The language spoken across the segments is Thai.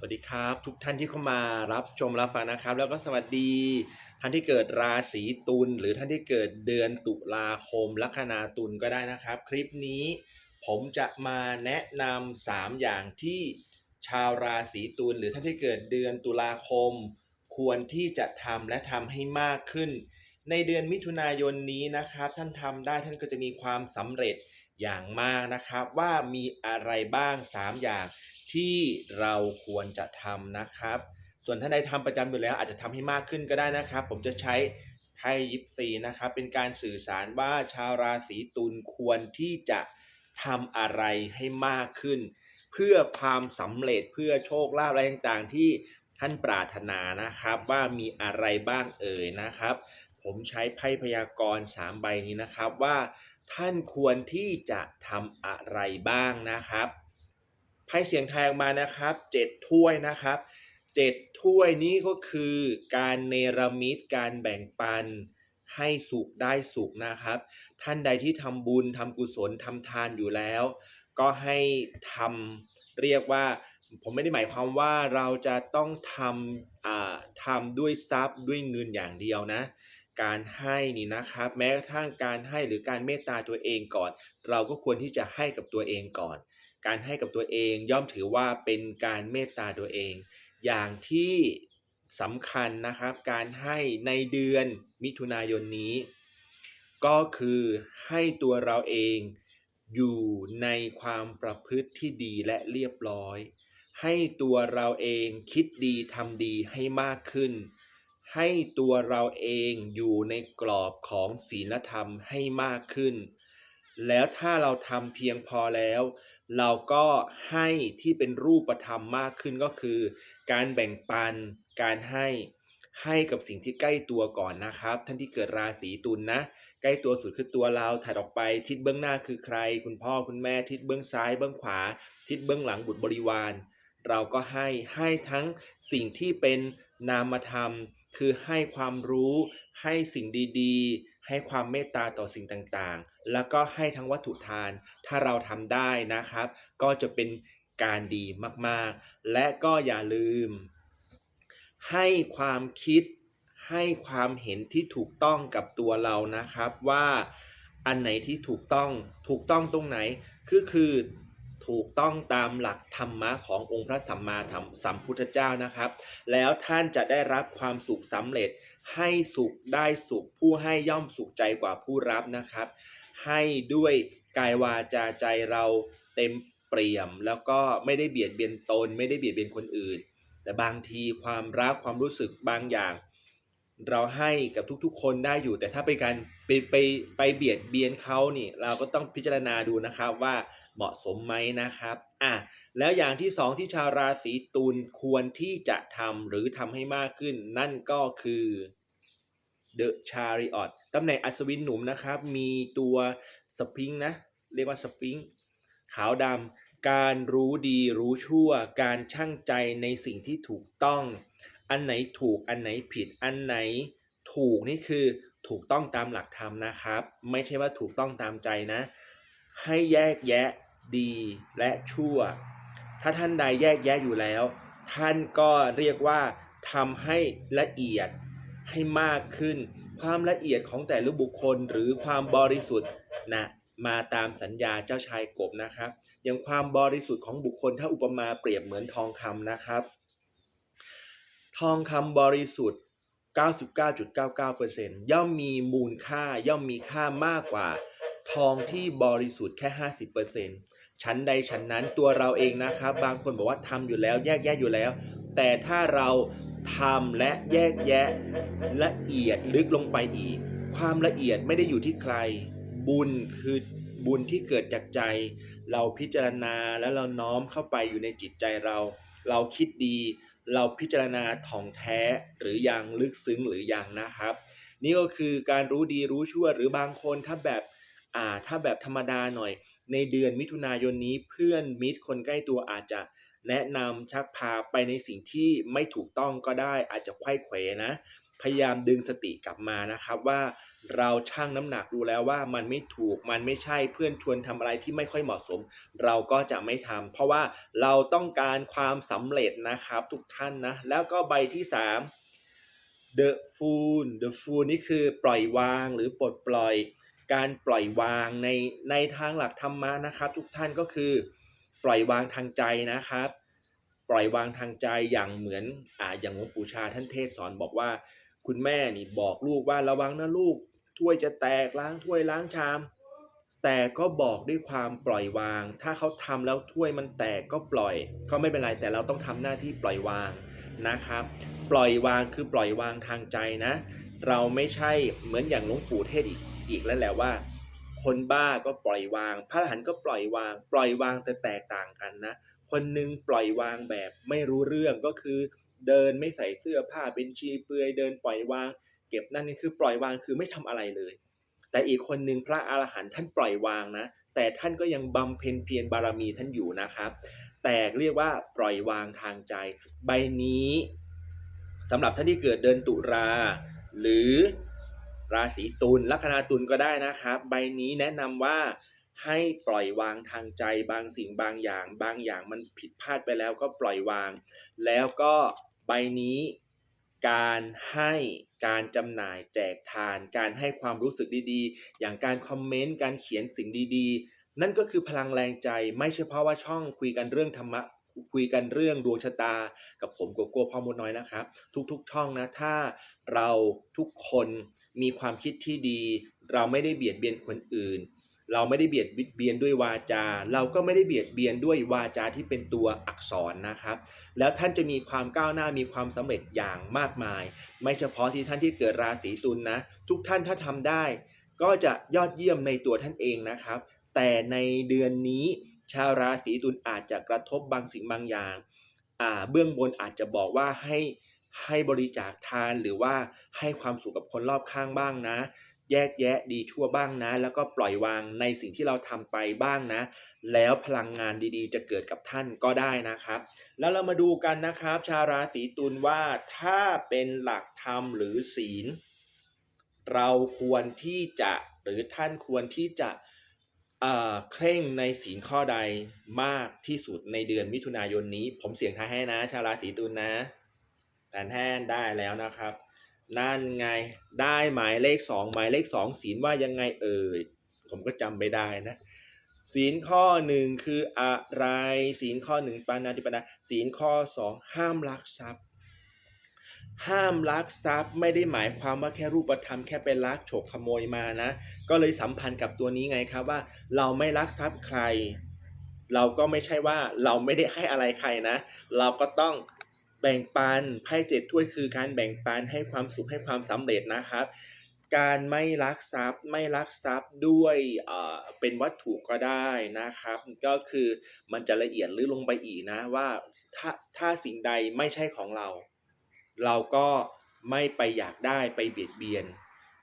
สวัสดีครับ ทุกท่านที่เข้ามารับชมรับฟังนะครับ แล้วก็สวัสดีท่านที่เกิดราศีตุลหรือท่านที่เกิดเดือนตุลาคมลัคนาตุลก็ได้นะครับ คลิปนี้ผมจะมาแนะนำสามอย่างที่ชาวราศีตุลหรือท่านที่เกิดเดือนตุลาคม ควรที่จะทำและทำให้มากขึ้น ในเดือนมิถุนายนนี้นะครับ ท่านทำได้ท่านก็จะมีความสำเร็จอย่างมากนะครับ ว่ามีอะไรบ้าง 3 อย่าง ที่เราควรจะทำนะครับ ส่วนท่านใดทำประจำอยู่แล้วอาจจะทำให้มากขึ้นก็ได้นะครับ ผมจะใช้ไพ่ยิปซีนะครับ เป็นการสื่อสารว่าชาวราศีตุลควรที่จะทำอะไรให้มากขึ้น เพื่อความสำเร็จเพื่อโชคลาภอะไรต่างๆ ที่ท่านปรารถนานะครับว่ามีอะไรบ้างเอ่ยนะครับ ผมใช้ไพ่พยากรณ์3ใบนี้นะครับว่าท่านควรที่จะทำอะไรบ้างนะครับ ไพ่เสียงไทายออกมานะครับ7ถ้วยนะครับ7ถ้วยนี้ก็คือการเนรมิตการแบ่งปันให้สุขได้สุขนะครับ ท่านใดที่ทำบุญทำกุศลทำทานอยู่แล้ว ก็ให้ทำเรียกว่า ผมไม่ได้หมายความว่าเราจะต้องทำทำด้วยทรัพย์ด้วยเงินอย่างเดียวนะ การให้นี่นะครับ แม้กระทั่งการให้หรือการเมตตาตัวเองก่อน เราก็ควรที่จะให้กับตัวเองก่อน การให้กับตัวเองย่อมถือว่าเป็นการเมตตาตัวเอง อย่างที่สำคัญนะครับ การให้ในเดือนมิถุนายนนี้ ก็คือให้ตัวเราเองอยู่ในความประพฤติที่ดีและเรียบร้อย ให้ตัวเราเองคิดดีทำดีให้มากขึ้น ให้ตัวเราเองอยู่ในกรอบของศีลธรรมให้มากขึ้น แล้วถ้าเราทำเพียงพอแล้ว เราก็ให้ที่เป็นรูปธรรมมากขึ้นก็คือ การแบ่งปัน การให้ให้กับสิ่งที่ใกล้ตัวก่อนนะครับ ท่านที่เกิดราศีตุลนนะใกล้ตัวสุดคือตัวเราถัดออกไปทิศเบื้องหน้าคือใคร คุณพ่อคุณแม่ทิศเบื้องซ้ายเบื้องขวา ทิศเบื้องหลังบุตรบริวาร เราก็ให้ให้ทั้งสิ่งที่เป็นนามธรรม คือให้ความรู้ ให้สิ่งดีๆ ให้ความเมตตาต่อสิ่งต่างๆ แล้วก็ให้ทั้งวัตถุทาน ถ้าเราทำได้นะครับ ก็จะเป็นการดีมากๆ และก็อย่าลืม ให้ความคิดให้ความเห็นที่ถูกต้องกับตัวเรานะครับว่าอันไหนที่ถูกต้องถูกต้องตรงไหน คือคือ ถูกต้องตามหลักธรรมะขององค์พระสัมมาสัมพุทธเจ้านะครับ แล้วท่านจะได้รับความสุขสำเร็จ ให้สุขได้สุข ผู้ให้ย่อมสุขใจกว่าผู้รับนะครับ ให้ด้วยกายวาจาใจเราเต็มเปี่ยม แล้วก็ไม่ได้เบียดเบียนตน ไม่ได้เบียดเบียนคนอื่น แต่บางทีความรักความรู้สึกบางอย่าง เราให้กับทุกๆ คนได้อยู่ แต่ถ้าไปการไปไปไปเบียดเบียนเขานี่ เราก็ต้องพิจารณาดูนะครับว่า เหมาะสมไหมนะครับอะแล้วอย่างที่สองที่ชาวราศีตุลควรที่จะทำหรือทำให้มากขึ้น นั่นก็คือ The Chariot ตำแหน่งอัศวินหนุ่มนะครับ มีตัวสปริงนะ เรียกว่าสปริงขาวดำการรู้ดีรู้ชั่ว การชั่งใจในสิ่งที่ถูกต้อง อันไหนถูกอันไหนผิดอันไหนถูกนี่คือถูกต้องตามหลักธรรมนะครับ ไม่ใช่ว่าถูกต้องตามใจนะ ให้แยกแยะ ดีและชั่ว ถ้าท่านใดแยกแยะอยู่แล้ว ท่านก็เรียกว่าทำให้ละเอียดให้มากขึ้น ความละเอียดของแต่ละบุคคลหรือความบริสุทธิ์นะมาตามสัญญาเจ้าชายกบนะครับอย่างความบริสุทธิ์ของบุคคลถ้าอุปมาเปรียบเหมือนทองคำนะครับ ทองคำบริสุทธิ์ 99.99%ย่อมมีมูลค่าย่อมมีค่ามากกว่า ทองที่บริสุทธิ์แค่ 50% ชั้นใดชั้นนั้นตัวเราเองนะครับ บางคนบอกว่าทำอยู่แล้วแยกแยะอยู่แล้ว แต่ถ้าเราทำและแยกแยะละเอียดลึกลงไปอีก ความละเอียดไม่ได้อยู่ที่ใคร บุญคือบุญที่เกิดจากใจ เราพิจารณาแล้วเราน้อมเข้าไปอยู่ในจิตใจเรา เราคิดดี เราพิจารณาถ่องแท้หรือยังลึกซึ้งหรือยังนะครับ นี่ก็คือการรู้ดีรู้ชั่วหรือบางคนถ้าแบบอ่าถ้าแบบธรรมดาหน่อย ในเดือนมิถุนายนนี้เพื่อนมิตรคนใกล้ตัวอาจจะแนะนำชักพาไปในสิ่งที่ไม่ถูกต้องก็ได้ อาจจะไขว้เขวนะ พยายามดึงสติกลับมานะครับว่าเราชั่งน้ำหนักดูแล้วว่ามันไม่ถูกมันไม่ใช่เพื่อนชวนทำอะไรที่ไม่ค่อยเหมาะสม เราก็จะไม่ทำเพราะว่าเราต้องการความสำเร็จนะครับทุกท่านนะ แล้วก็ใบที่ 3 The Fool The Fool นี่คือปล่อยวางหรือปลดปล่อย การปล่อยวางในในทางหลักธรรมะนะครับ ทุกท่านก็คือปล่อยวางทางใจนะครับ ปล่อยวางทางใจอย่างเหมือนอ่าอย่างหลวงปู่ชาท่านเทศสอนบอกว่า คุณแม่นี่บอกลูกว่าระวังนะลูกถ้วยจะแตกล้างถ้วยล้างชาม แต่ก็บอกด้วยความปล่อยวาง ถ้าเขาทำแล้วถ้วยมันแตกก็ปล่อย ก็ไม่เป็นไรแต่เราต้องทำหน้าที่ปล่อยวางนะครับ ปล่อยวางคือปล่อยวางทางใจนะ เราไม่ใช่เหมือนอย่างหลวงปู่เทศอีก อีกแล้วแหละว่า คนบ้าก็ปล่อยวาง พระอรหันต์ก็ปล่อยวาง ปล่อยวางแต่แตกต่างกันนะ คนหนึ่งปล่อยวางแบบไม่รู้เรื่องก็คือ เดินไม่ใส่เสื้อผ้าเป็นชีเปลือยเดินปล่อยวาง เก็บนั่นนี่คือปล่อยวางคือไม่ทำอะไรเลย แต่อีกคนหนึ่งพระอรหันต์ท่านปล่อยวางนะ แต่ท่านก็ยังบำเพ็ญเพียรบารมีท่านอยู่นะครับแต่เรียกว่าปล่อยวางทางใจ ใบนี้สำหรับท่านที่เกิดเดือนตุลาหรือ ราศีตุลลัคนาตุลก็ได้นะครับ ใบนี้แนะนำว่าให้ปล่อยวางทางใจบางสิ่งบางอย่าง บางอย่างมันผิดพลาดไปแล้วก็ปล่อยวาง แล้วก็ใบนี้การให้การจำหน่ายแจกทาน การให้ความรู้สึกดีๆ อย่างการคอมเมนต์การเขียนสิ่งดีๆ นั่นก็คือพลังแรงใจไม่เฉพาะว่าช่องคุยกันเรื่องธรรมะคุยกันเรื่องดวงชะตา กับผมโกโก้พ่อมดน้อยนะครับ ทุกๆช่องนะถ้าเราทุกคน มีความคิดที่ดี เราไม่ได้เบียดเบียนคนอื่น เราไม่ได้เบียดเบียนด้วยวาจา เราก็ไม่ได้เบียดเบียนด้วยวาจาที่เป็นตัวอักษรนะครับ แล้วท่านจะมีความก้าวหน้ามีความสำเร็จอย่างมากมาย ไม่เฉพาะที่ท่านที่เกิดราศีตุลนนะทุกท่านถ้าทำได้ ก็จะยอดเยี่ยมในตัวท่านเองนะครับ แต่ในเดือนนี้ชาวราศีตุลอาจจะกระทบบางสิ่งบางอย่างเบื้องบนอาจจะบอกว่าให้ ให้บริจาคทานหรือว่าให้ความสุขกับคนรอบข้างบ้างนะ แยกแยะดีชั่วบ้างนะ แล้วก็ปล่อยวางในสิ่งที่เราทำไปบ้างนะ แล้วพลังงานดีๆ จะเกิดกับท่านก็ได้นะครับ แล้วเรามาดูกันนะครับ ชาราศีตุลว่าถ้าเป็นหลักธรรมหรือศีล เราควรที่จะหรือท่านควรที่จะเอ่อเคร่งในศีลข้อใดมากที่สุดในเดือนมิถุนายนนี้ ผมเสี่ยงทายให้นะ ชาราศีตุลนะ แต่แท่นได้แล้วนะครับ นั่นไงได้หมายเลขสองหมายเลขสองศีลว่ายังไงเอ่ยผมก็จำไม่ได้นะศีลข้อหนึ่งคืออะไร ศีลข้อหนึ่งปานาติปนาศีลข้อสองห้ามลักทรัพย์ ห้ามลักทรัพย์ไม่ได้หมายความว่าแค่รูปธรรมแค่ไปลักฉกขโมยมานะ ก็เลยสัมพันธ์กับตัวนี้ไงครับว่าเราไม่ลักทรัพย์ใคร เราก็ไม่ใช่ว่าเราไม่ได้ให้อะไรใครนะ เราก็ต้อง แบ่งปันไพ่เจ็ดถ้วยคือการแบ่งปันให้ความสุขให้ความสำเร็จนะครับ การไม่ลักทรัพย์ไม่ลักทรัพย์ด้วยเอ่อเป็นวัตถุก็ได้นะครับ ก็คือมันจะละเอียดหรือลงไปอีกนะว่าถ้าถ้าสิ่งใดไม่ใช่ของเรา เราก็ไม่ไปอยากได้ไปเบียดเบียน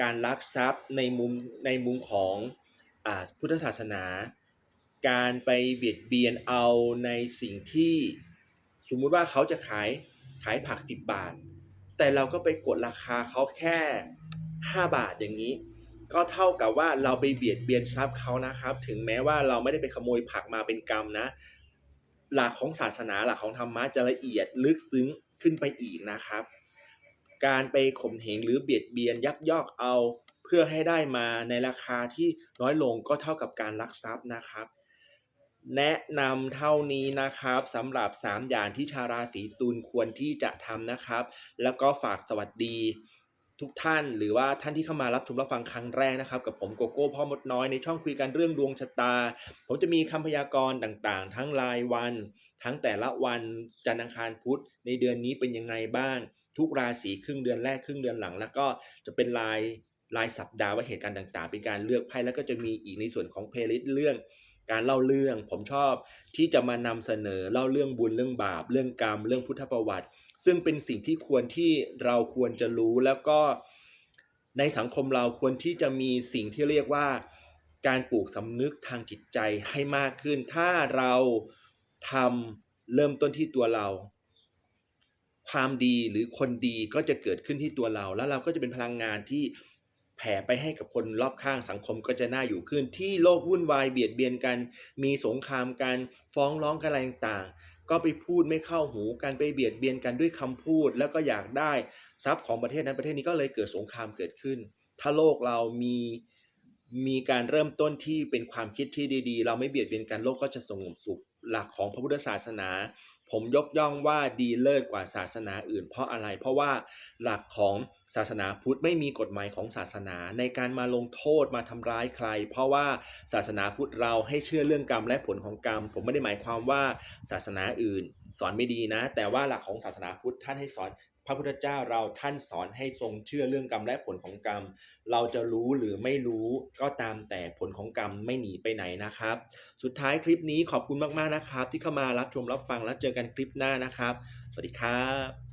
การลักทรัพย์ในมุมในมุมของอพุทธศาสนา การไปเบียดเบียนเอาในสิ่งที่ สมมุติว่าเขาจะขายขายผัก10บบาท แต่เราก็ไปกดราคาเขาแค่5บาทอย่างนี้ ก็เท่ากับว่าเราไปเบียดเบียนทรัพย์เขานะครับ ถึงแม้ว่าเราไม่ได้ไปขโมยผักมาเป็นกรรมนะ หลักของศาสนาหลักของธรรมะจะละเอียดลึกซึ้งขึ้นไปอีกนะครับ การไปข่มเหงหรือเบียดเบียนยักยอกเอา เพื่อให้ได้มาในราคาที่น้อยลงก็เท่ากับการลักทรัพย์นะครับ แนะนำเท่านี้นะครับสำหรับ 3 อย่างที่ชาวราศีตุลควรที่จะทำนะครับ แล้วก็ฝากสวัสดีทุกท่านหรือว่าท่านที่เข้ามารับชมรับฟังครั้งแรกนะครับ กับผมโกโก้พ่อมดน้อยในช่องคุยกันเรื่องดวงชะตา ผมจะมีคำพยากรณ์ต่างๆ ทั้งรายวัน ทั้งแต่ละวันจันทร์อังคารพุธในเดือนนี้เป็นยังไงบ้าง ทุกราศีครึ่งเดือนแรกครึ่งเดือนหลัง แล้วก็จะเป็นรายรายสัปดาห์ว่าเหตุการณ์ต่าง ๆ เป็นการเลือกไพ่แล้วก็จะมีอีกในส่วนของเพลย์ลิสต์เรื่อง การเล่าเรื่อง ผมชอบที่จะมานำเสนอเล่าเรื่องบุญเรื่องบาป เรื่องกรรม เรื่องพุทธประวัติ ซึ่งเป็นสิ่งที่ควรที่เราควรจะรู้แล้วก็ในสังคมเราควรที่จะมีสิ่งที่เรียกว่าการปลูกสำนึกทางจิตใจให้มากขึ้น ถ้าเราทเริ่มต้นที่ตัวเรา ความดีหรือคนดีก็จะเกิดขึ้นที่ตัวเรา แล้วเราก็จะเป็นพลังงานที่ แผ่ไปให้กับคนรอบข้างสังคมก็จะน่าอยู่ขึ้น ที่โลกวุ่นวายเบียดเบียนกัน มีสงครามกันฟ้องร้องกันอะไรต่างก็ไปพูดไม่เข้าหูกันไปเบียดเบียนกันด้วยคำพูด แล้วก็อยากได้ทรัพย์ของประเทศนั้นประเทศนี้ก็เลยเกิดสงครามเกิดขึ้น ถ้าโลกเรามีมีการเริ่มต้นที่เป็นความคิดที่ดีๆ เราไม่เบียดเบียนกันโลกก็จะสงบสุขหลักของพระพุทธศาสนา ผมยกย่องว่าดีเลิศกว่าศาสนาอื่น เพราะอะไรเพราะว่าหลักของ ศาสนาพุทธไม่มีกฎหมายของศาสนาในการมาลงโทษมาทำร้ายใคร เพราะว่าศาสนาพุทธเราให้เชื่อเรื่องกรรมและผลของกรรม ผมไม่ได้หมายความว่าศาสนาอื่น สอนไม่ดีนะ แต่ว่าหลักของศาสนาพุทธท่านให้สอนพระพุทธเจ้าเราท่านสอนให้ทรงเชื่อเรื่องกรรมและผลของกรรม เราจะรู้หรือไม่รู้ก็ตามแต่ผลของกรรมไม่หนีไปไหนนะครับ สุดท้ายคลิปนี้ขอบคุณมากๆนะครับ ที่เข้ามารับชมรับฟังแล้วเจอกันคลิปหน้านะครับ สวัสดีครับ